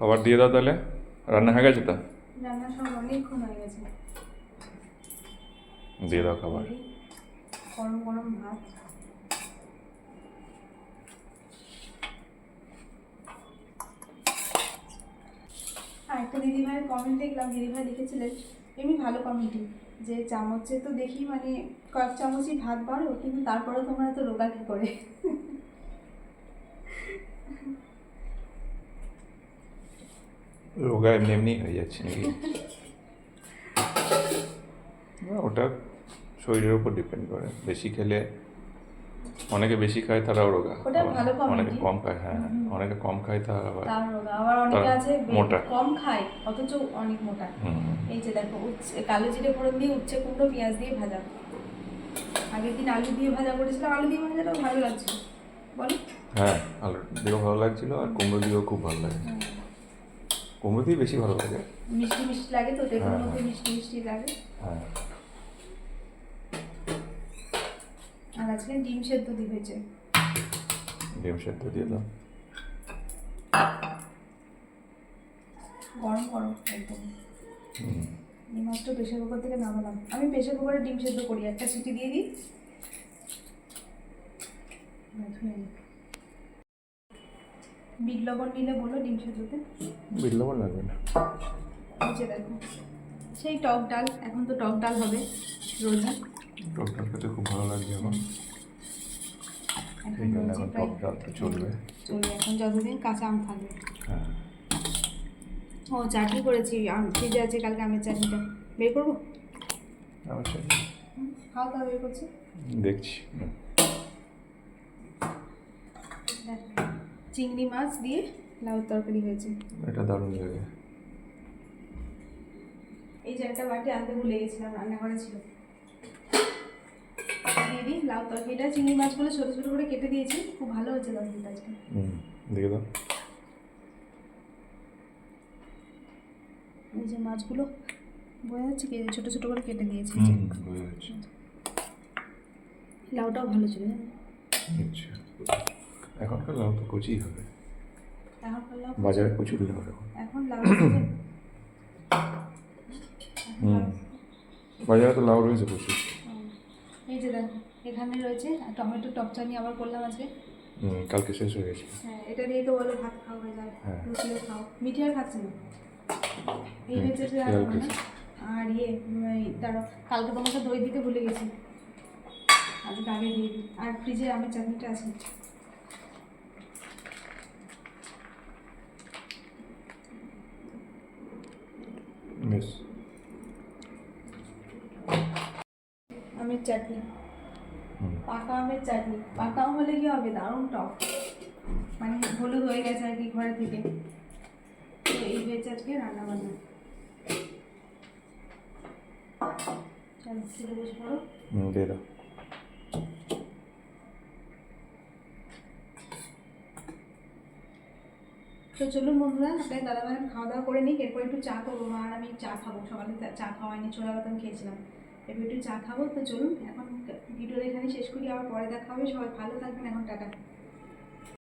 খাবার দিয়ে দাও তাহলে। রান্না হয়ে গেছে তো? রান্না সব অনেকক্ষণ হয়ে গেছে। দিয়ে দাও খাবার। গরম গরম ভাত। একটা দিদিভাইয়ের কমেন্ট দেখলাম দিদিভাই লিখেছিলেন এমনি ভালো কমেন্টই যে চামচে তো দেখি মানে কয়েক চামচই ভাত বাড়ো কিন্তু তারপরে তোমরা তো রোগা কী করে? রোগা এমনি এমনি হয়ে যাচ্ছে নাকি? ওটা শরীরের উপর ডিপেন্ড করে। বেশি খেলে অনেকে বেশি খায় তারাও রোগা। অনেকে কম খায় হ্যাঁ অনেকে কম খায় তারা আবার আবার অনেকে আছে মোটা। কম খায় অথচ অনেক মোটা। এই যে দেখো উচ্ছে কালো জিরে ফোড়ন দিয়ে উচ্ছে কুমড়ো পেঁয়াজ দিয়ে ভাজা। আগের দিন আলু দিয়ে ভাজা করেছিলাম আলু দিয়ে ভাজাটাও ভালো লাগছে বলো। হ্যাঁ আলু দিয়েও ভালো লাগছিল আর কুমড়ো দিয়েও খুব ভালো লাগে কুমড়ো বেশি ভালো লাগে। মিষ্টি মিষ্টি লাগে তো হ্যাঁ, মধ্যে হ্যাঁ। মিষ্টি মিষ্টি লাগে। হ্যাঁ। আর আজকে ডিম সেদ্ধ দিয়ে হয়েছে ডিম সেদ্ধ দিয়ে দাও। গরম গরম একদম। এই মাত্র প্রেশার কুকার থেকে নামালাম। আমি প্রেশার কুকারে ডিম সেদ্ধ করি একটা সিটি দিয়ে দিই। বিট লবণ নিলে বলো ডিম সেদ্ধতে বিট লবণ লাগবে না। নিচে দেখো সেই টক ডাল এখন তো টক ডাল হবে রোজই। টক ডাল খেতে খুব ভালো এখন এখন টক ডাল তো চলবে। চলবে এখন যতদিন কাঁচা আম থাকবে। হ্যাঁ। ও চাটনি করেছি আম ফ্রিজে আছে কালকে আমের চাটনিটা। বের করব? বের করছি। দেখছি হুম। দেখ, চিংড়ি মাছ দিয়ে লাউ তরকারি হয়েছে। এটা দারুণ লাগে। এই যে একটা বাটি আনতে ভুলে গেছিলাম রান্নাঘরে ছিল। দিয়ে দিই লাউ তরকারিটা চিংড়ি মাছগুলো ছোটো ছোটো করে কেটে দিয়েছি খুব ভালো হয়েছে তরকারিটা আজকে। দিয়ে দাও। এই যে মাছগুলো বোঝা যাচ্ছে কি ছোটো ছোটো করে কেটে দিয়েছি। লাউটাও ভালো ছিল? আচ্ছা। এখনকার লাউ তো কচি হবে। বাজারে প্রচুর লাউ এখন। হুম। বাজারে তো লাউ রয়েছে প্রচুর। এই যে দেখো এখানে রয়েছে আর টমেটো টক চাটনি আবার করলাম আজকে। হুম কালকে শেষ হয়ে গেছে। হ্যাঁ এটা দিয়ে তো বলো ভাত খাওয়া হয়ে যায়। হ্যাঁ। রুটিও খাও। মিঠি আর খাচ্ছে না? এই যে আর ইয়ে উম, কালকে তোমাকে দই দিতে ভুলে গেছি। আজকে আগে দিয়ে দিই। আর ফ্রিজে আমের চাটনিটা আছে। বেশ আমের চাটনি হুম পাকা আমের চাটনি পাকা আম হলে কি হবে দারুণ টক মানে হলুদ হয়ে গেছে আর কি ঘরে থেকে তো এই হয়েছে আজকে রান্না বান্না চলো খেতে বসে পড়ো হুম দিয়ে দাও তো চলুন বন্ধুরা আপনার দাদাভাই খাওয়া দাওয়া করে নিই এরপর একটু চা করব। মা আর আমি চা খাব। সকালে চা- চা খাওয়াইনি ছোলা বাদাম খেয়েছিলাম। এরপর একটু চা খাব। তো চলুন, এখন ভিডিওটা এখানে শেষ করি, আবার পরে দেখা হবে। সবাই ভালো থাকবেন। এখন টাটা।